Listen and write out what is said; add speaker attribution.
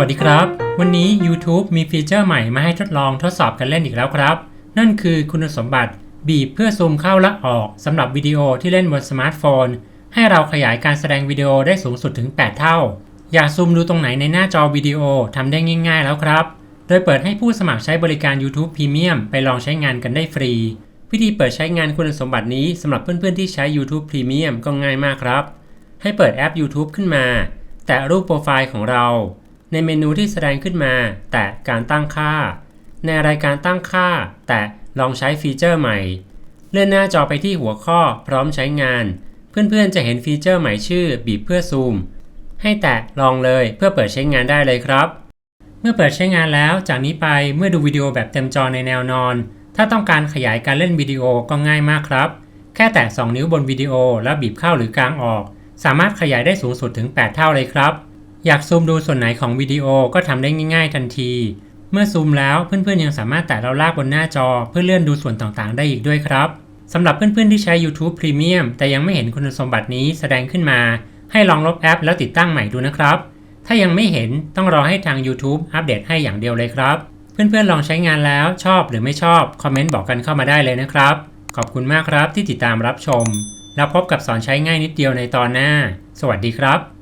Speaker 1: วัสดีครับ วันนี้ YouTube มีฟีเจอร์ใหม่มาให้ทดลองทดสอบกันเล่นอีกแล้วครับ นั่นคือคุณสมบัติบีบเพื่อซูมเข้าและออกสำหรับวิดีโอที่เล่นบนสมาร์ทโฟน ให้เราขยายการแสดงวิดีโอได้สูงสุดถึง 8 เท่า อยากซูมดูตรงไหนในหน้าจอวิดีโอทำได้ง่าย ๆ แล้วครับ โดยเปิดให้ผู้สมัครใช้บริการ YouTube Premium ไปลองใช้งานกันได้ฟรี วิธีเปิดใช้งานคุณสมบัตินี้สำหรับเพื่อนๆที่ใช้ YouTube Premium ก็ง่ายมากครับ ให้เปิดแอป YouTube ขึ้นมา แตะรูปโปรไฟล์ของเรา ในเมนูที่แสดงขึ้นมา แตะการตั้งค่า ในรายการตั้งค่า แตะลองใช้ฟีเจอร์ใหม่ เลื่อนหน้าจอไปที่หัวข้อพร้อมใช้งาน เพื่อนๆจะเห็นฟีเจอร์ใหม่ชื่อบีบเพื่อซูม ให้แตะลองเลยเพื่อเปิดใช้งานได้เลยครับ เมื่อเปิดใช้งานแล้วจากนี้ไปเมื่อดูวิดีโอแบบเต็มจอในแนวนอน ถ้าต้องการขยายการเล่นวิดีโอก็ง่ายมากครับ แค่แตะ 2 นิ้วบนวิดีโอแล้วบีบเข้าหรือกลางออก สามารถขยายได้สูงสุดถึง 8 เท่าเลยครับ อยากซูมดูส่วนไหนของวิดีโอก็ทำได้ง่าย ๆ ทันที เมื่อซูมแล้วเพื่อนๆยังสามารถแตะเราลากบนหน้าจอ เพื่อเลื่อนดูส่วนต่างๆ ได้อีกด้วยครับสำหรับเพื่อนๆที่ใช้ YouTube Premium แต่ยังไม่เห็นคุณสมบัตินี้แสดงขึ้นมา ให้ลองลบแอปแล้วติดตั้งใหม่ดูนะครับ ถ้ายังไม่เห็นต้องรอให้ทาง YouTube อัปเดตให้อย่างเดียวเลยครับ เพื่อนๆลองใช้งานแล้วชอบหรือไม่ชอบคอมเมนต์บอกกันเข้ามาได้เลยนะครับ ขอบคุณมากครับที่ติดตามรับชม แล้วพบกับสอนใช้ง่ายนิดเดียวในตอนหน้า สวัสดีครับ